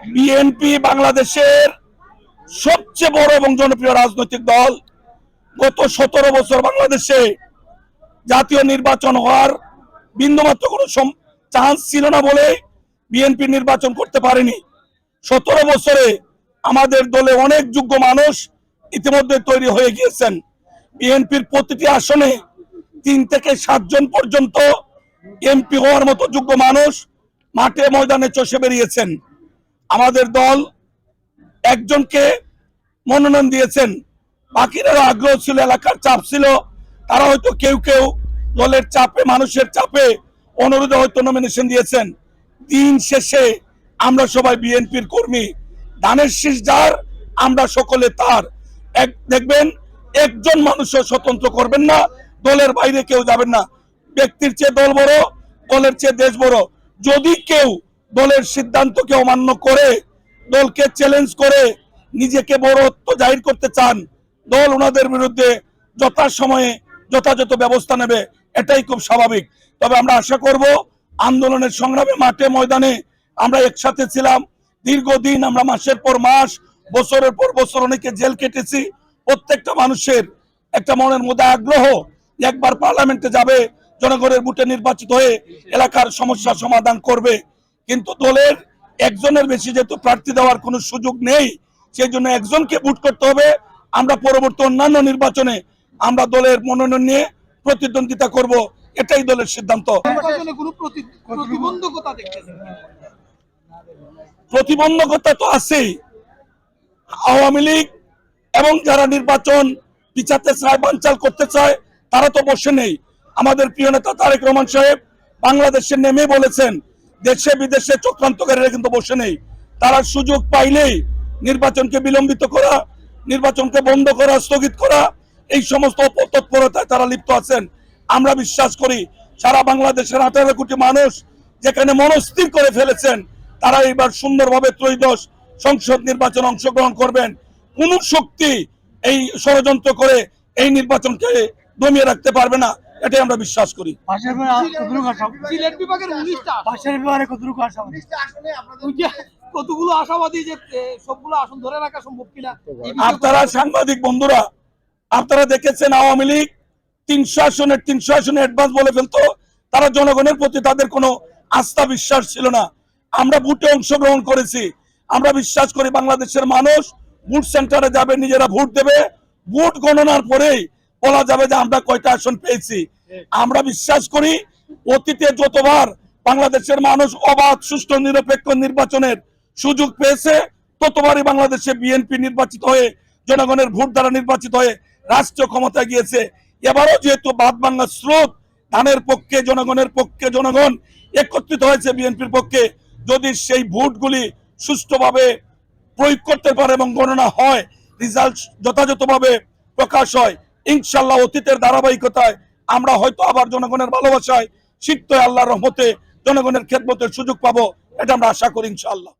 BNP বাংলাদেশের সবচেয়ে বড় এবং জনপ্রিয় রাজনৈতিক দল গত সতেরো বছর বাংলাদেশে জাতীয় নির্বাচন হওয়ার বিন্দুমাত্র কোনো চান্স ছিল না বলে বিএনপি নির্বাচন করতে পারেনি। সতেরো বছরে আমাদের দলে অনেক যোগ্য মানুষ ইতিমধ্যে তৈরি হয়ে গিয়েছেন। বিএনপির প্রতিটি আসনে তিন থেকে সাতজন পর্যন্ত এমপি হওয়ার মতো যোগ্য মানুষ মাঠে ময়দানে চষে বেরিয়েছেন। আমাদের দল একজনকে মনোনয়ন দিয়েছেন। বাকিরা আগ্রহ ছিল, এলাকার চাপ ছিল। তারা হয়তো কেউ কেউ দলের চাপে, মানুষের চাপে অনুরোধে হয়তো নমিনেশন দিয়েছেন। দিন শেষে আমরা সবাই বিএনপির কর্মী। ধানের শীষ যার, আমরা সকলে তার। এক দেখবেন, একজন মানুষও স্বতন্ত্র করবেন না, দলের বাইরে কেউ যাবেন না। ব্যক্তির চেয়ে দল বড়, দলের চেয়ে দেশ বড়। যদি কেউ দলের সিদ্ধান্তকে অমান্য করে, দলকে চ্যালেঞ্জ করে নিজেকে বড়ত্ব জাহির করতে চান, দল ওনাদের বিরুদ্ধে যথাসময়ে যথাযথ ব্যবস্থা নেবে, এটাই খুব স্বাভাবিক। তবে আমরা আশা করব আন্দোলনের সংগ্রামে মাঠে ময়দানে আমরা একসাথে ছিলাম। দীর্ঘদিন আমরা মাসের পর মাস, বছরের পর বছর অনেকে জেল কেটেছি। প্রত্যেকটা মানুষের একটা মনের মধ্যে আগ্রহ একবার পার্লামেন্টে যাবে, জনগণের বুটে নির্বাচিত হয়ে এলাকার সমস্যা সমাধান করবে। কিন্তু দলের একজনের বেশি যেহেতু প্রার্থী দেওয়ার কোনো সুযোগ নেই সেই জন্য একজনকে ভোট করতে হবে। আমরা পরবর্তী অন্যান্য নির্বাচনে আমরা দলের মনোনয়ন নিয়ে প্রতিদ্বন্দ্বিতা করব এটাই দলের সিদ্ধান্ত। প্রতিবন্ধকতা প্রতিবন্ধকতা তো আছেই। আওয়ামী লীগ এবং যারা নির্বাচন পিছাতে চায় বানচাল করতে চায় তারা তো বসে নেই। আমাদের প্রিয় নেতা তারেক রহমান সাহেব বাংলাদেশে নেমে বলেছেন দেশে বিদেশে চক্রান্তকারীরা কিন্তু বসে নেই। তারা সুযোগ পাইলেই নির্বাচনকে বিলম্বিত করা, নির্বাচনকে বন্ধ করা, স্থগিত করা, এই সমস্ত তৎপরতায় তারা লিপ্ত আছেন। আমরা বিশ্বাস করি সারা বাংলাদেশের আঠারো কোটি মানুষ যেখানে মনস্থির করে ফেলেছেন, তারা এবার সুন্দরভাবে ত্রয়োদশ সংসদ নির্বাচন অংশগ্রহণ করবেন। কোন শক্তি এই ষড়যন্ত্র করে এই নির্বাচনকে দমিয়ে রাখতে পারবে না। এটাই আমরা বিশ্বাস করি। কতগুলো আশাবাদী যে সবগুলো আসন ধরে রাখা সম্ভব কিনা আপনারা সাংবাদিক বন্ধুরা আপনারা দেখেছেন আওয়ামী লীগ তিনশো আসনের তিনশো আসনে অ্যাডভান্স বলে ফেলতো। তারা জনগণের প্রতি তাদের কোনো আস্থা বিশ্বাস ছিল না। আমরা ভোটে অংশগ্রহণ করেছি। আমরা বিশ্বাস করি বাংলাদেশের মানুষ ভোট সেন্টারে যাবে নিজেরা ভোট দেবে। ভোট গণনার পরেই বলা যাবে যে আমরা কয়টা আসন পেয়েছি। আমরা বিশ্বাস করি অতীতে যতবার বাংলাদেশের মানুষ অবাধ, সুষ্ঠু, নিরপেক্ষ নির্বাচনের সুযোগ পেয়েছে, ততবারই বাংলাদেশে বিএনপি নির্বাচিত হয়ে, জনগণের ভোট দ্বারা নির্বাচিত হয়ে রাষ্ট্রীয় ক্ষমতায় গিয়েছে। এবারও যেহেতু বাদ বাংলা স্রোত, ধানের পক্ষে, জনগণের পক্ষে, জনগণ একত্রিত হয়েছে বিএনপির পক্ষে। যদি সেই ভোটগুলি সুষ্ঠুভাবে প্রয়োগ করতে পারে এবং গণনা হয়, রেজাল্ট যথাযথভাবে প্রকাশ হয় ইনশাল্লাহ অতীতের ধারাবাহিকতায় আমরা হয়তো আবার জনগণের ভালোবাসায় সিদ্ধ আল্লাহর রহমতে জনগণের খেদমতের সুযোগ পাবো, এটা আমরা আশা করি ইনশাল্লাহ